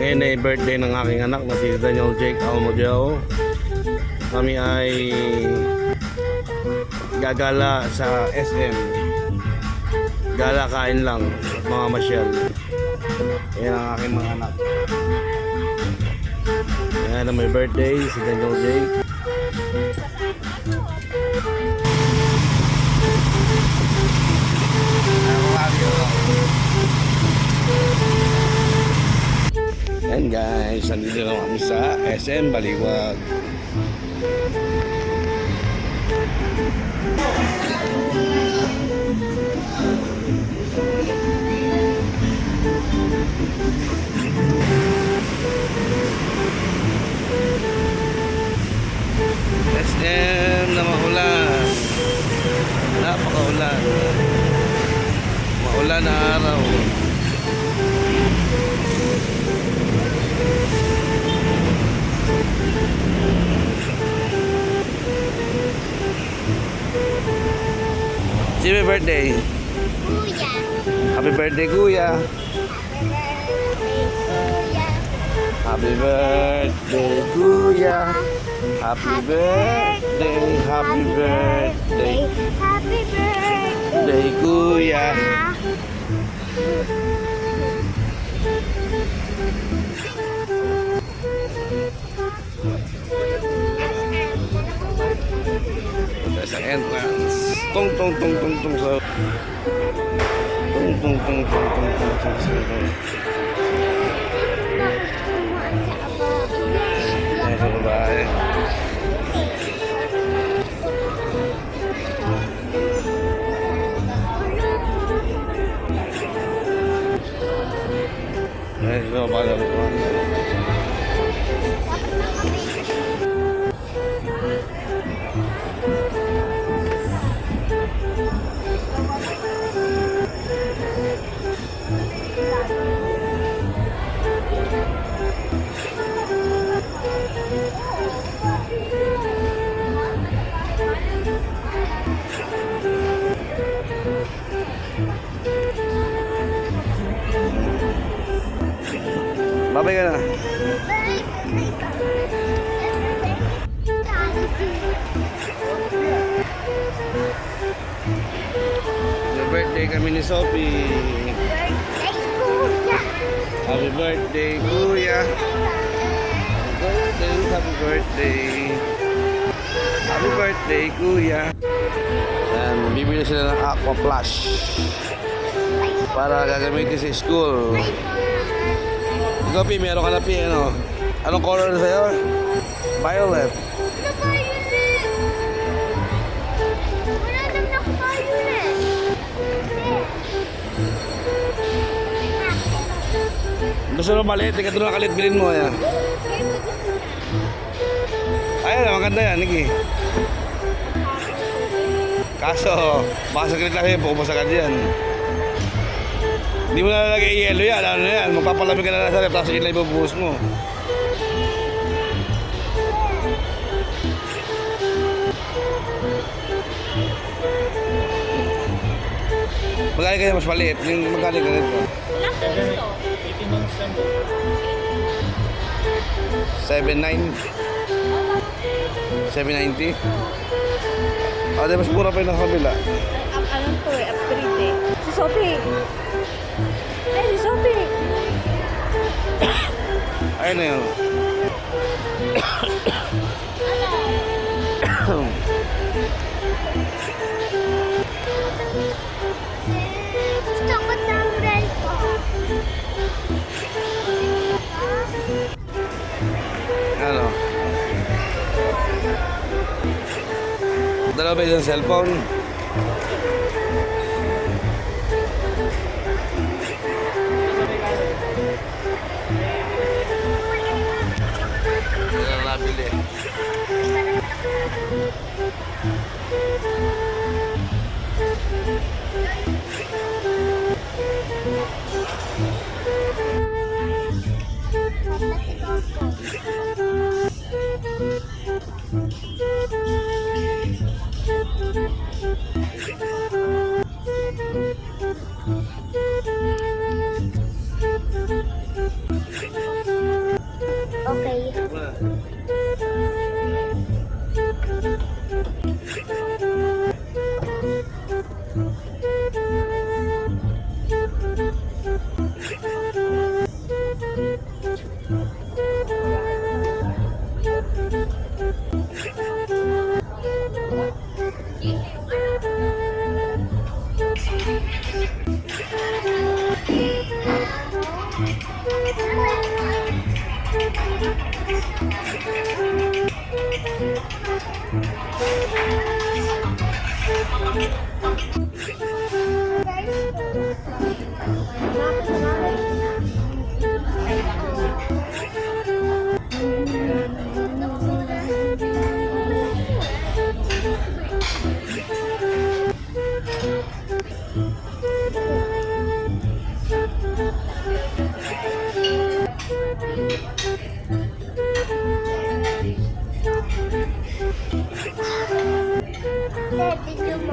Ngayon ay birthday ng aking anak na si Daniel Jake Almodel. Kami ay gagala sa SM. Gala kain lang, mga masyal. Yan ang aking mga anak. Yan na may birthday, si Daniel Jake. And guys, nandito na kami sa SM Baliwag. SM na maulan. Napakaulan. Maulan na araw. May birthday? Kuya. Happy birthday, kuya. Happy birthday, kuya. Happy birthday, happy birthday, happy birthday, Happy birthday. day, kuya. Entrance. Tung tung tung tung tung sa Tung tung tung tung tung tung tung sa Ayan sa babae. Babay ka na. Happy birthday kami ni Sophie. Happy birthday, kuya. Happy birthday, happy birthday. Kuya. Yan, bibili sila ng Aqua Plush para gagamitin sa school. Ikaw, Pi, meron ka na, Pi, ano? Anong color na sa'yo? Violet. Gusto mo maliit, ikaw doon nakalit, bilhin mo, yan. Ayan, maganda yan, Niki. Kaso, baka saglit lang yun, pupusa ka dyan. Hindi mo na lalagay yellow yan, ano yan, magpapalamig ka na lang sa rep, tapos yun lang ibubuhos mo. Magaling kayo mas maliit, yung magaling ka nito. 7.9 790 Ah, di mas mura pa yung nasa kabila Ang eh, upgrade eh. Si Sophie. Ayun na yun Gusto ko tumbrel ko. Ano? Dalawa Thank you.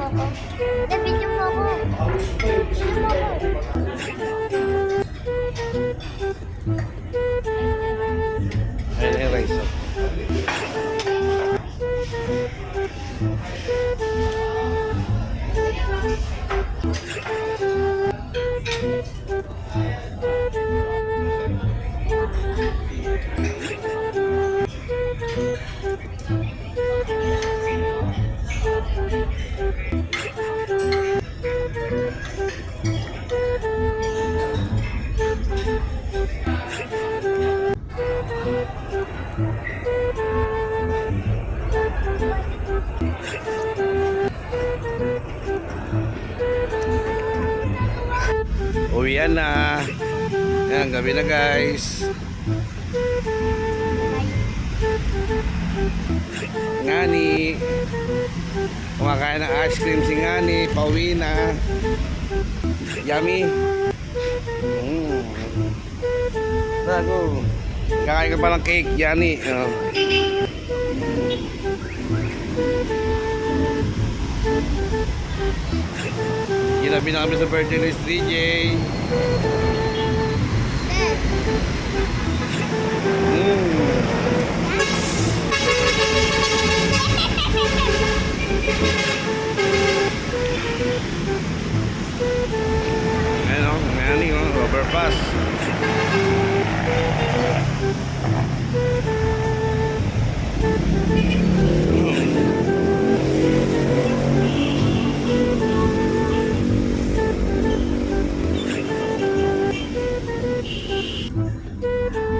Video mo ako. Dad, video mo ako. Video mo ako. Ayan yung rice. oh. Uwian na. Ayan, gabi na guys. Ngani. Kumakain ng ice cream si Ngani. Pauwi na. Yummy. Mm. Kakain ka pa ng cake, Yani. Oh. Ginabi na kami sa birthday ni DJ.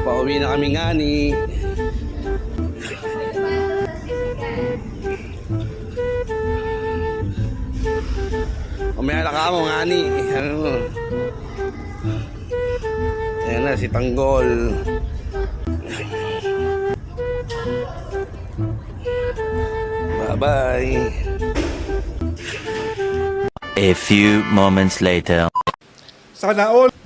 Pauwi na kami ngani. Mamaya na ka mo ngani. Ano mo? Ayan na si Tanggol. Bye-bye. A few moments later. Sana all.